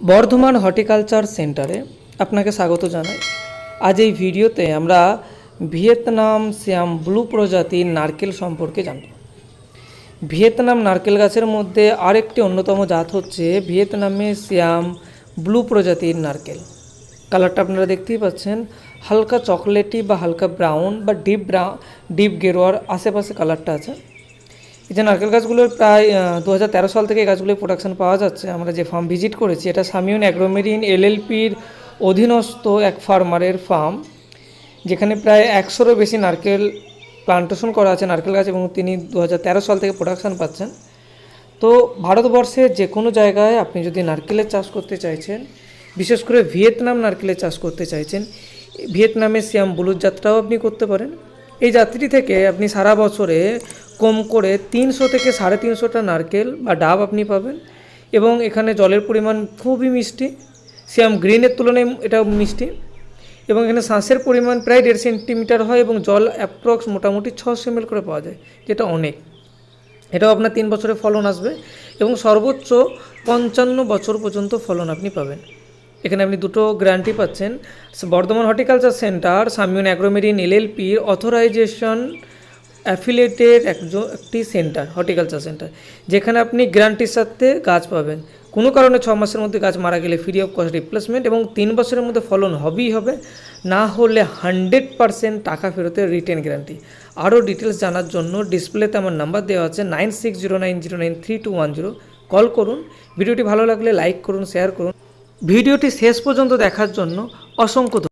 Bardhaman horticulture সেন্টারে আপনাকে স্বাগত জানাই। আজ এই ভিডিওতে আমরা ভিয়েতনাম শ্যাম ব্লু প্রজাতির নারকেল সম্পর্কে জানব। ভিয়েতনাম নারকেল গাছের মধ্যে আরেকটি অন্যতম জাত হচ্ছে ভিয়েতনামে শ্যাম ব্লু প্রজাতির নারকেল। কালারটা আপনারা দেখতেই পাচ্ছেন, হালকা চকলেটি বা হালকা ব্রাউন বা ডিপ ব্রাউন ডিপ গেরোয়ার আশেপাশে কালারটা আছে। এই যে নারকেল গাছগুলোর প্রায় দু হাজার তেরো সাল থেকে এই গাছগুলোর প্রোডাকশন পাওয়া যাচ্ছে। আমরা যে ফার্ম ভিজিট করেছি, এটা সামিউন অ্যাগ্রোমেরিন এলএলপির অধীনস্থ এক ফার্মারের ফার্ম যেখানে প্রায় একশোরও বেশি নারকেল প্লান্টেশন করা আছে, নারকেল গাছ, এবং তিনি দু হাজার তেরো সাল থেকে প্রোডাকশন পাচ্ছেন। তো ভারতবর্ষের যে কোনো জায়গায় আপনি যদি নারকেলের চাষ করতে চাইছেন, বিশেষ করে ভিয়েতনাম নারকেলের চাষ করতে চাইছেন, ভিয়েতনামের শ্যাম বুলুর যাত্রাও আপনি করতে পারেন। এই যাত্রী থেকে আপনি সারা বছরে কম করে তিনশো থেকে সাড়ে তিনশোটা নারকেল বা ডাব আপনি পাবেন। এবং এখানে জলের পরিমাণ খুবই মিষ্টি। শ্যাম গ্রিনের তুলনায় এটা মিষ্টি। এবং এখানে শ্বাসের পরিমাণ প্রায় দেড় সেন্টিমিটার হয় এবং জল অ্যাপ্রক্স মোটামুটি ছশো এমএল করে পাওয়া যায়, যেটা অনেক। এটাও আপনার তিন বছরে ফলন আসবে এবং সর্বোচ্চ পঞ্চান্ন বছর পর্যন্ত ফলন আপনি পাবেন। এখানে আপনি দুটো গ্যারান্টি পাচ্ছেন। বর্ধমান হর্টিকালচার সেন্টার, সামিউন অ্যাগ্রোমেরিন এলএলপির অথরাইজেশন অ্যাফিলিয়েটেড একজন, একটি সেন্টার হর্টিকালচার সেন্টার যেখানে আপনি গ্যারান্টির সাথে গাছ পাবেন। কোনো কারণে ছ মাসের মধ্যে গাছ মারা গেলে ফ্রি অফ কস্ট রিপ্লেসমেন্ট এবং তিন বছরের মধ্যে ফলন হবেই হবে। না হলে হান্ড্রেড পারসেন্ট টাকা ফেরতের রিটেন গ্যারান্টি আরও ডিটেলস জানার জন্য ডিসপ্লেতে আমার নাম্বার দেওয়া আছে nine six zero nine zero nine three two one zero call করুন। ভিডিওটি ভালো লাগলে লাইক করুন শেয়ার করুন। ভিডিওটি শেষ পর্যন্ত দেখার জন্য অসংখ্য।